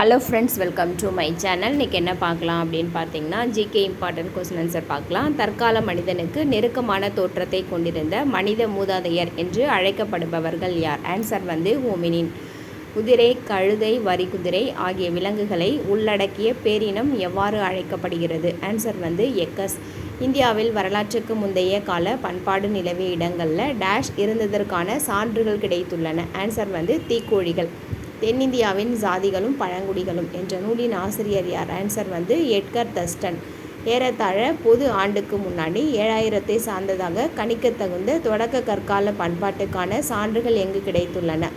Hello friends welcome to my channel இன்றைக்கி என்ன பார்க்கலாம் அப்படின்னு பார்த்தீங்கன்னா ஜிகே இம்பார்ட்டன்ட் கொஸ்டின் ஆன்சர் பார்க்கலாம். தற்கால மனிதனுக்கு நெருக்கமான தோற்றத்தை கொண்டிருந்த மனித மூதாதையர் என்று அழைக்கப்படுபவர்கள் யார்? ஆன்சர் வந்து ஹோமினின். குதிரை கழுதை வரிகுதிரை ஆகிய விலங்குகளை உள்ளடக்கிய பேரினம் எவ்வாறு அழைக்கப்படுகிறது? ஆன்சர் வந்து எக்கஸ் இந்தியாவில் வரலாற்றுக்கு முந்தைய கால பண்பாடு நிலவிய இடங்களில் டேஷ் இருந்ததற்கான சான்றுகள் கிடைத்துள்ளன. ஆன்சர் வந்து தீக்கோழிகள். தென்னிந்தியாவின் ஜாதிகளும் பழங்குடிகளும் என்ற நூலின் ஆசிரியர் யார்? ஆன்சர் வந்து எட்கர் தஸ்டன். ஏறத்தாழ பொது ஆண்டுக்கு முன்னாடி ஏழாயிரத்தை சார்ந்ததாக கணிக்கத்தகுந்த தொடக்க கற்கால பண்பாட்டுக்கான சான்றுகள் எங்கு கிடைத்துள்ளன?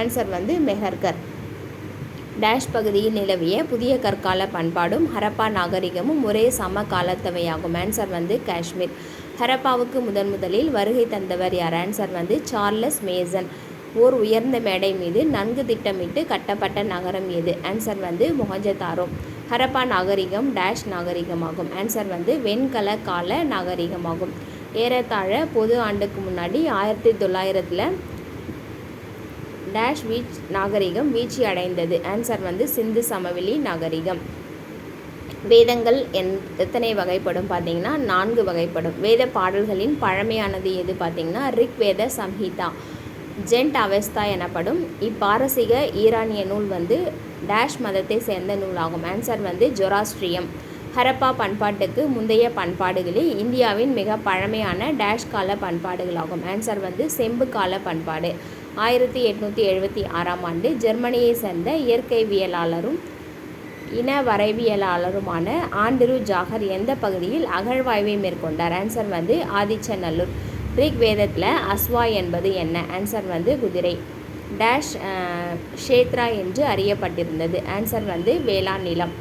ஆன்சர் வந்து மெஹர்கர். டேஷ் பகுதியில் நிலவிய புதிய கற்கால பண்பாடும் ஹரப்பா நாகரிகமும் ஒரே சம காலத்தவையாகும் ஆன்சர் வந்து காஷ்மீர். ஹரப்பாவுக்கு முதன் முதலில் வருகை தந்தவர் யார்? ஆன்சர் வந்து சார்லஸ் மேசன். ஓர் உயர்ந்த மேடை மீது நன்கு திட்டமிட்டு கட்டப்பட்ட நகரம் எது? ஆன்சர் வந்து மொஹஞ்சதாரோ. ஹரப்பா நாகரிகம் டேஷ் நாகரிகமாகும். ஆன்சர் வந்து வெண்கல கால நாகரிகமாகும். ஏறத்தாழ பொது ஆண்டுக்கு முன்னாடி ஆயிரத்தி தொள்ளாயிரத்தில் டேஷ் வீச் நாகரிகம் வீழ்ச்சி அடைந்தது. ஆன்சர் வந்து சிந்து சமவெளி நாகரிகம். வேதங்கள் என் எத்தனை வகைப்படும் பார்த்தீங்கன்னா நான்கு வகைப்படும். வேத பாடல்களின் பழமையானது எது பார்த்தீங்கன்னா ரிக் வேத சம்ஹிதா. ஜென்ட் அவெஸ்தா எனப்படும். இப்பாரசீக ஈரானிய நூல் வந்து டேஷ் மதத்தை சேர்ந்த நூலாகும். ஆன்சர் வந்து ஜொராஸ்ட்ரியம். ஹரப்பா பண்பாட்டுக்கு முந்தைய பண்பாடுகளில் இந்தியாவின் மிக பழமையான டேஷ் கால பண்பாடுகளாகும். ஆன்சர் வந்து செம்பு கால பண்பாடு. ஆயிரத்தி எட்நூற்றி எழுபத்தி ஆறாம் ஆண்டு ஜெர்மனியை சேர்ந்த இயற்கைவியலாளரும் இன வரைவியலாளருமான ஆண்ட்ரூ ஜாகர் எந்த பகுதியில் அகழ்வாய்வை மேற்கொண்டார்? ஆன்சர் வந்து ஆதிச்சநல்லூர். ரிக் வேதத்தில் அஸ்வா என்பது என்ன? ஆன்சர் வந்து குதிரை. டேஷ் ஷேத்ரா என்று அறியப்பட்டிருந்தது. ஆன்சர் வந்து வேளாண் நிலம்.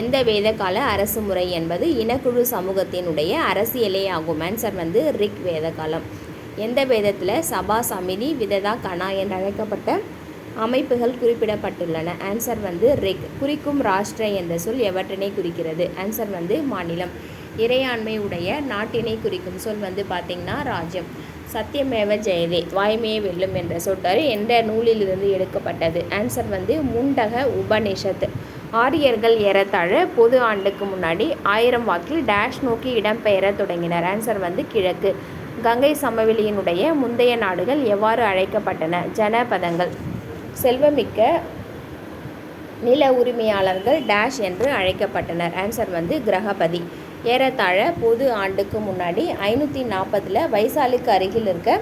எந்த வேதகால அரசு முறை என்பது இனக்குழு சமூகத்தினுடைய அரசியலே ஆகும். ஆன்சர் வந்து ரிக் வேத காலம் எந்த வேதத்தில் சபா சமிதி விததா கனா என்று அழைக்கப்பட்ட அமைப்புகள் குறிப்பிடப்பட்டுள்ளன. ஆன்சர் வந்து ரெக். குறிக்கும் ராஷ்டிர என்ற சொல் எவற்றினை குறிக்கிறது? ஆன்சர் வந்து மாநிலம். இறையாண்மை உடைய நாட்டினை குறிக்கும் சொல் வந்து பார்த்திங்கன்னா ராஜ்யம். சத்தியமேவ ஜெயதே. வாய்மையை வெல்லும் என்ற சொட்டர் என்ற நூலிலிருந்து எடுக்கப்பட்டது. ஆன்சர் வந்து முண்டக உபநிஷத்து. ஆரியர்கள் ஏறத்தாழ பொது ஆண்டுக்கு முன்னாடி ஆயிரம் வாக்கில் டேஷ் நோக்கி இடம்பெயர தொடங்கினர். ஆன்சர் வந்து கிழக்கு. கங்கை சமவெளியினுடைய முந்தைய நாடுகள் எவ்வாறு அழைக்கப்பட்டன? ஜனபதங்கள். செல்வமிக்க நில உரிமையாளர்கள் டேஷ் என்று அழைக்கப்பட்டனர். ஆன்சர் வந்து கிரகபதி. ஏறத்தாழ பொது ஆண்டுக்கு முன்னாடி ஐநூற்றி நாற்பதில் வைசாலிக்கு அருகில் இருக்க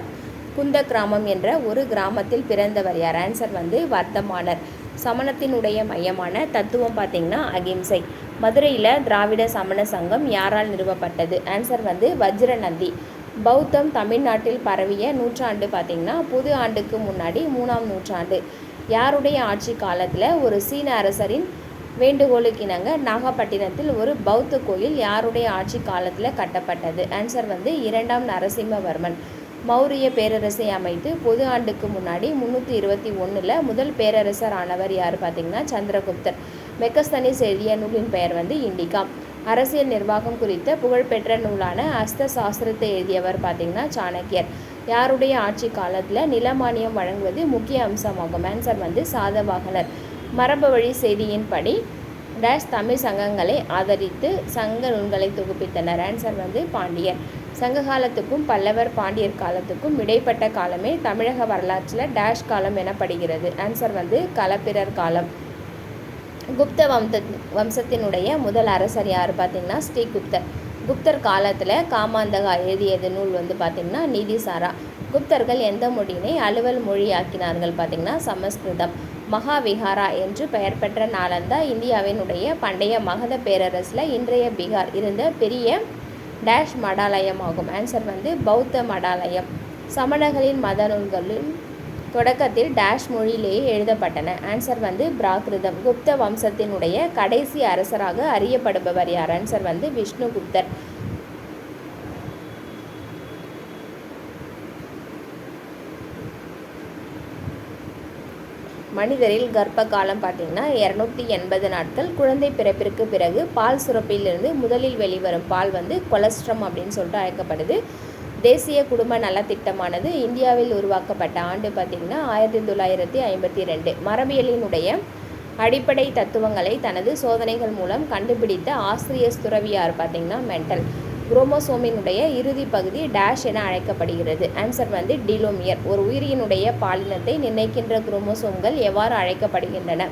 குந்த கிராமம் என்ற ஒரு கிராமத்தில் பிறந்தவர் யார்? ஆன்சர் வந்து வர்த்தமானர். சமணத்தினுடைய மையமான தத்துவம் பார்த்திங்கன்னா அகிம்சை. மதுரையில் திராவிட சமண சங்கம் யாரால் நிறுவப்பட்டது? ஆன்சர் வந்து வஜ்ரநந்தி. பௌத்தம் தமிழ்நாட்டில் பரவிய நூற்றாண்டு பார்த்திங்கன்னா புது ஆண்டுக்கு முன்னாடி மூணாம் நூற்றாண்டு. யாருடைய ஆட்சி காலத்தில் ஒரு சீன அரசரின் வேண்டுகோளுக்கு இணங்க நாகப்பட்டினத்தில் ஒரு பௌத்த கோயில் யாருடைய ஆட்சி காலத்தில் கட்டப்பட்டது? ஆன்சர் வந்து இரண்டாம் நரசிம்மவர்மன். மௌரிய பேரரசை அமைத்து பொது ஆண்டுக்கு முன்னாடி முந்நூற்றி இருபத்தி ஒன்றில் முதல் பேரரசர் ஆனவர் யார் பார்த்திங்கன்னா சந்திரகுப்தர். மெக்கஸ்தனிஸ் எழுதிய நூலின் பெயர் வந்து இண்டிகா. அரசியல் நிர்வாகம் குறித்த புகழ்பெற்ற நூலான அஸ்த சாஸ்திரத்தை எழுதியவர் பார்த்தீங்கன்னா சாணக்கியர். யாருடைய ஆட்சி காலத்தில் நிலமானியம் வழங்குவது முக்கிய அம்சமாகும். ஆன்சர் வந்து சாதவாகனர். மரபு வழி செய்தியின்படி டேஷ் தமிழ் சங்கங்களை ஆதரித்து சங்க நூல்களை தொகுப்பித்தனர். ஆன்சர் வந்து பாண்டியர். சங்க காலத்துக்கும் பல்லவர் பாண்டியர் காலத்துக்கும் இடைப்பட்ட காலமே தமிழக வரலாற்றில் டேஷ் காலம் எனப்படுகிறது. ஆன்சர் வந்து களப்பிரர் காலம். குப்த வம்ச வம்சத்தினுடைய முதல் அரசர் யார் பார்த்தீங்கன்னா ஸ்ரீகுப்தர் குப்தர் காலத்தில் காமாந்தகா எழுதியது நூல் வந்து பார்த்திங்கன்னா நிதிசாரா குப்தர்கள் எந்த மொழியினை அலுவல் மொழியாக்கினார்கள் பார்த்திங்கன்னா சமஸ்கிருதம். மகாவிஹாரா என்று பெயர் பெற்ற நாளந்தா இந்தியாவினுடைய பண்டைய மகத பேரரசில் இன்றைய பீகார். இருந்த பெரிய டேஷ் மடாலயம் ஆகும். ஆன்சர் வந்து பௌத்த மடாலயம். சமணர்களின் மத நூல்களின் தொடக்கத்தில் டேஷ் மொழியிலேயே எழுதப்பட்டன. ஆன்சர் வந்து பிராகிருதம். குப்த வம்சத்தினுடைய கடைசி அரசராக அறியப்படுபவர் யார்? ஆன்சர் வந்து விஷ்ணுகுப்தர் மனிதரில் கர்ப்ப காலம் பார்த்தீங்கன்னா இரநூத்தி எண்பது நாட்கள். குழந்தை பிறப்பிற்கு பிறகு பால் சுரப்பிலிருந்து முதலில் வெளிவரும் பால் வந்து கொலஸ்ட்ரம் அப்படின்னு சொல்லிட்டு அழைக்கப்படுது. தேசிய குடும்ப நலத்திட்டமானது இந்தியாவில் உருவாக்கப்பட்ட ஆண்டு பார்த்திங்கன்னா ஆயிரத்தி தொள்ளாயிரத்தி ஐம்பத்தி ரெண்டு. மரபியலினுடைய அடிப்படை தத்துவங்களை தனது சோதனைகள் மூலம் கண்டுபிடித்த ஆசிரியர் துறவியார் பார்த்திங்கன்னா மென்டல் குரோமோசோமினுடைய இறுதி பகுதி டேஷ் என அழைக்கப்படுகிறது. ஆன்சர் வந்து டிலோமியர். ஒரு உயிரியினுடைய பாலினத்தை நிர்ணயிக்கின்ற குரோமோசோம்கள் எவ்வாறு அழைக்கப்படுகின்றன?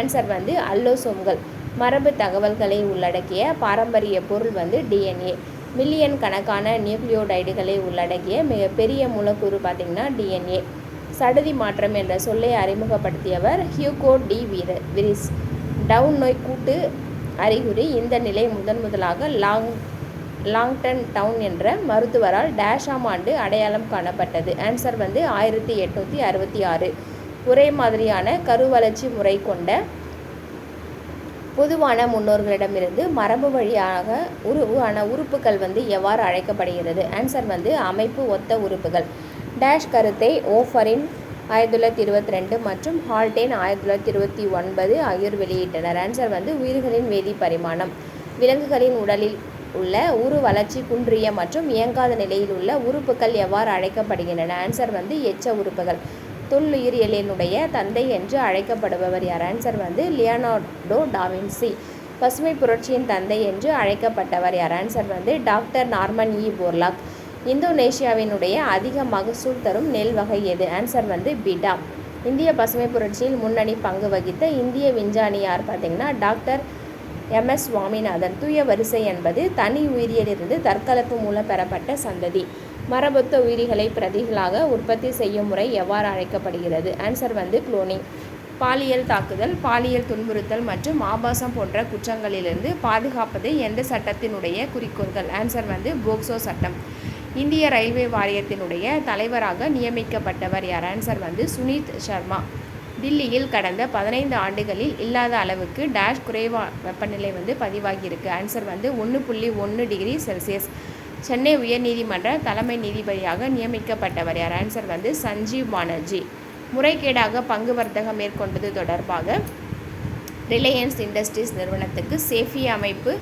ஆன்சர் வந்து அல்லோசோம்கள். மரபு தகவல்களை உள்ளடக்கிய பாரம்பரிய பொருள் வந்து டிஎன்ஏ மில்லியன் கணக்கான நியூக்ளியோடைடுகளை உள்ளடக்கிய மிகப்பெரிய மூலக்கூறு பார்த்திங்கன்னா டிஎன்ஏ சடுதி மாற்றம் என்ற சொல்லை அறிமுகப்படுத்தியவர் ஹியூகோ டி வீர விரிஸ். டவுன் நோய் கூட்டு அறிகுறி இந்த நிலை முதன் முதலாக லாங் லாங்டன் டவுன் என்ற மருத்துவரால் டேஷாம் ஆண்டு அடையாளம் காணப்பட்டது. ஆன்சர் வந்து ஆயிரத்தி எட்நூற்றி அறுபத்தி ஆறு. ஒரே மாதிரியான கருவளர்ச்சி முறை கொண்ட பொதுவான முன்னோர்களிடமிருந்து மரபு வழியாக உருவான உறுப்புகள் வந்து எவ்வாறு அழைக்கப்படுகிறது? ஆன்சர் வந்து அமைப்பு ஒத்த உறுப்புகள். டேஷ் கருத்தை ஓஃபரின் ஆயிரத்தி தொள்ளாயிரத்தி இருபத்தி ரெண்டு மற்றும் ஹால்டேன் ஆயிரத்தி தொள்ளாயிரத்தி இருபத்தி ஒன்பது ஆகியோர் வெளியிட்டனர். ஆன்சர் வந்து உயிர்களின் வேதி பரிமாணம். விலங்குகளின் உடலில் உள்ள உரு வளர்ச்சி குன்றிய மற்றும் இயங்காத நிலையில் உள்ள உறுப்புகள் எவ்வாறு அழைக்கப்படுகின்றன? ஆன்சர் வந்து எச்ச உறுப்புகள். தொல்லுயிரியலினுடைய தந்தை என்று அழைக்கப்படுபவர் யார்? ஆன்சர் வந்து லியோனார்டோ டாவின்சி பசுமை புரட்சியின் தந்தை என்று அழைக்கப்பட்டவர் யார்? ஆன்சர் வந்து டாக்டர் நார்மன் இ. போர்லாக். இந்தோனேஷியாவினுடைய அதிக மகசூல் தரும் நெல் வகை எது? ஆன்சர் வந்து பிடா இந்திய பசுமை புரட்சியில் முன்னணி பங்கு வகித்த இந்திய விஞ்ஞானி யார் பார்த்தீங்கன்னா டாக்டர் எம்எஸ் சுவாமிநாதன். தூய வரிசை என்பது தனி உயிரியலிருந்து தற்கலப்பு மூலம் பெறப்பட்ட சந்ததி. மரபொத்த உயிரிகளை பிரதிகளாக உற்பத்தி செய்யும் முறை எவ்வாறு அழைக்கப்படுகிறது? ஆன்சர் வந்து குளோனிங் பாலியல் தாக்குதல் பாலியல் துன்புறுத்தல் மற்றும் ஆபாசம் போன்ற குற்றங்களிலிருந்து பாதுகாப்பது எந்த சட்டத்தினுடைய குறிக்கோள்கள்? ஆன்சர் வந்து போக்சோ சட்டம். இந்திய ரயில்வே வாரியத்தினுடைய தலைவராக நியமிக்கப்பட்டவர் யார்? ஆன்சர் வந்து சுனித் சர்மா. தில்லியில் கடந்த பதினைந்து ஆண்டுகளில் இல்லாத அளவுக்கு டேஷ் குறைவா வெப்பநிலை வந்து பதிவாகியிருக்கு. ஆன்சர் வந்து ஒன்று புள்ளி ஒன்று டிகிரி செல்சியஸ். சென்னை உயர்நீதிமன்ற தலைமை நீதிபதியாக நியமிக்கப்பட்டவர் யார்? ஆன்சர் வந்து சஞ்சீவ் பானர்ஜி. முறைகேடாக பங்கு வர்த்தகம் மேற்கொண்டது தொடர்பாக ரிலையன்ஸ் இண்டஸ்ட்ரீஸ் நிறுவனத்துக்கு சேஃபி அமைப்பு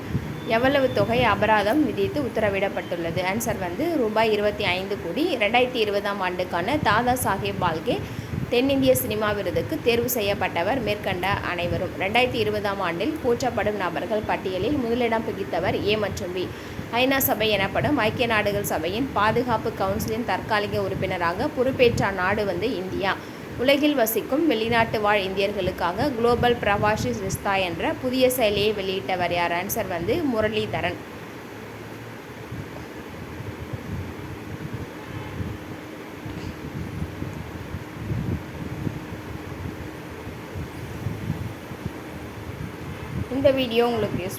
எவ்வளவு தொகை அபராதம் விதித்து உத்தரவிடப்பட்டுள்ளது? ஆன்சர் வந்து ரூபாய் இருபத்தி ஐந்து கோடி ரெண்டாயிரத்தி இருபதாம் ஆண்டுக்கான தாதா சாஹேப் பால்கே தென்னிந்திய சினிமா விருதுக்கு தேர்வு செய்யப்பட்டவர் மேற்கண்ட அனைவரும். ரெண்டாயிரத்தி இருபதாம் ஆண்டில் போற்றப்படும் நபர்கள் பட்டியலில் முதலிடம் பிடித்தவர் ஏ மற்றும் பி. ஐநா சபை எனப்படும் ஐக்கிய நாடுகள் சபையின் பாதுகாப்பு கவுன்சிலின் தற்காலிக உறுப்பினராக பொறுப்பேற்ற நாடு வந்து இந்தியா. உலகில் வசிக்கும் வெளிநாட்டு வாழ் இந்தியர்களுக்காக குளோபல் பிரவாசி ரிஸ்தா என்ற புதிய செயலியை வெளியிட்டவர் யார்? ஆன்சர் வந்து முரளிதரன். இந்த வீடியோ உங்களுக்கு